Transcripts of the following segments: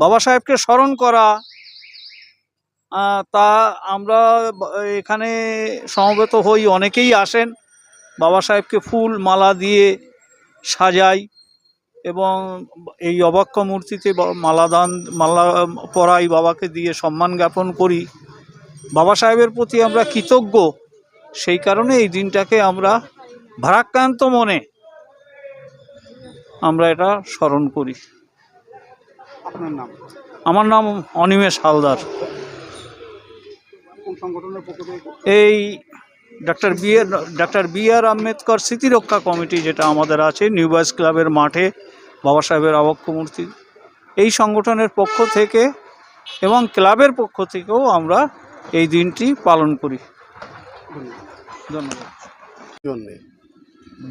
বাবা সাহেবকে স্মরণ করা তা আমরা এখানে সমবেত হই, অনেকেই আসেন। বাবা সাহেবকে ফুল, মালা দিয়ে সাজাই এবং এই অবাক্য মূর্তিতে বা- মালাদান মালা পরাই বাবাকে দিয়ে সম্মান জ্ঞাপন করি। বাবা সাহেবের প্রতি আমরা কৃতজ্ঞ। সেই কারণে এই দিনটাকে আমরা ভারাক্রান্ত মনে আমরা এটা স্মরণ করি। আপনার নাম? আমার নাম অনিমেষ হালদার। সংগঠনের এই doctor B R doctor B R Ambedkar স্মৃতিরক্ষা committee যেটা আমাদের আছে নিউ বয়েজ ক্লাবের মাঠে বাবা সাহেবের আবক্ষ মূর্তি এই সংগঠনের পক্ষ থেকে এবং ক্লাবের পক্ষ থেকেও আমরা এই দিনটি পালন করি। ধন্যবাদ। জন্যে।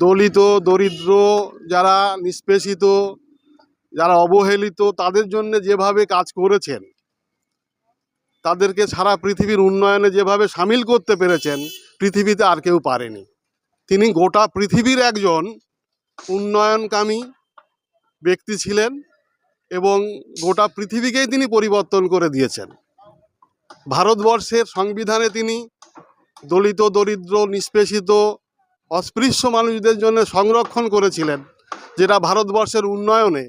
দলিত দরিদ্র যারা নিষ্পেষিত যারা অবহেলিত, তাদের জন্য যেভাবে কাজ করেছেন, তাদেরকে সারা পৃথিবীর উন্নয়নে যেভাবে সামিল করতে পেরেছেন, পৃথিবীতে আর কেউ পারেনি। তিনি গোটা পৃথিবীর একজন উন্নয়নকামী ব্যক্তি ছিলেন এবং গোটা পৃথিবীকেই তিনি পরিবর্তন করে দিয়েছেন। ভারতবর্ষের সংবিধানে তিনি দলিত, দরিদ্র, নিষ্পেষিত, অস্পৃশ্য মানুষদের জন্য সংরক্ষণ করেছিলেন, যেটা ভারতবর্ষের উন্নয়নে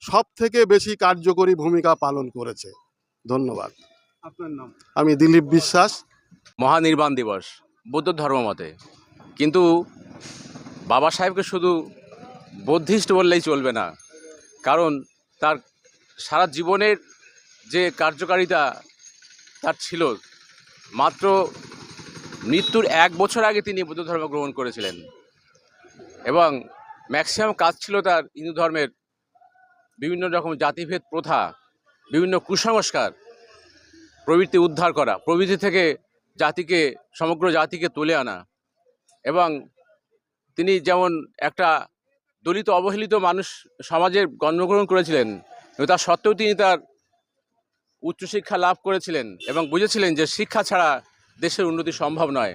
সব থেকে বেশি কার্যকরী ভূমিকা পালন করেছে। ধন্যবাদ। আপনার নাম? আমি দিলীপ বিশ্বাস। মহানির্বাণ দিবস বৌদ্ধ ধর্ম মতে। কিন্তু বাবা সাহেবকে শুধু বৌদ্ধিস্ট বললেই চলবে না কারণ তার সারা জীবনের যে কার্যকারিতা তার ছিল মাত্র মৃত্যুর এক বছর আগে তিনি বৌদ্ধ ধর্ম গ্রহণ করেছিলেন। এবং ম্যাক্সিমাম কাজ ছিল তার হিন্দু ধর্মের বিভিন্ন রকম জাতিভেদ প্রথা, বিভিন্ন কুসংস্কার প্রবৃত্তি উদ্ধার করা প্রবৃত্তি থেকে জাতিকে, সমগ্র জাতিকে তুলে আনা। এবং তিনি যেমন একটা দলিত, অবহেলিত মানুষ সমাজে জন্মগ্রহণ করেছিলেন তা সত্ত্বেও তিনি তার উচ্চশিক্ষা লাভ করেছিলেন এবং বুঝেছিলেন যে শিক্ষা ছাড়া দেশের উন্নতি সম্ভব নয়।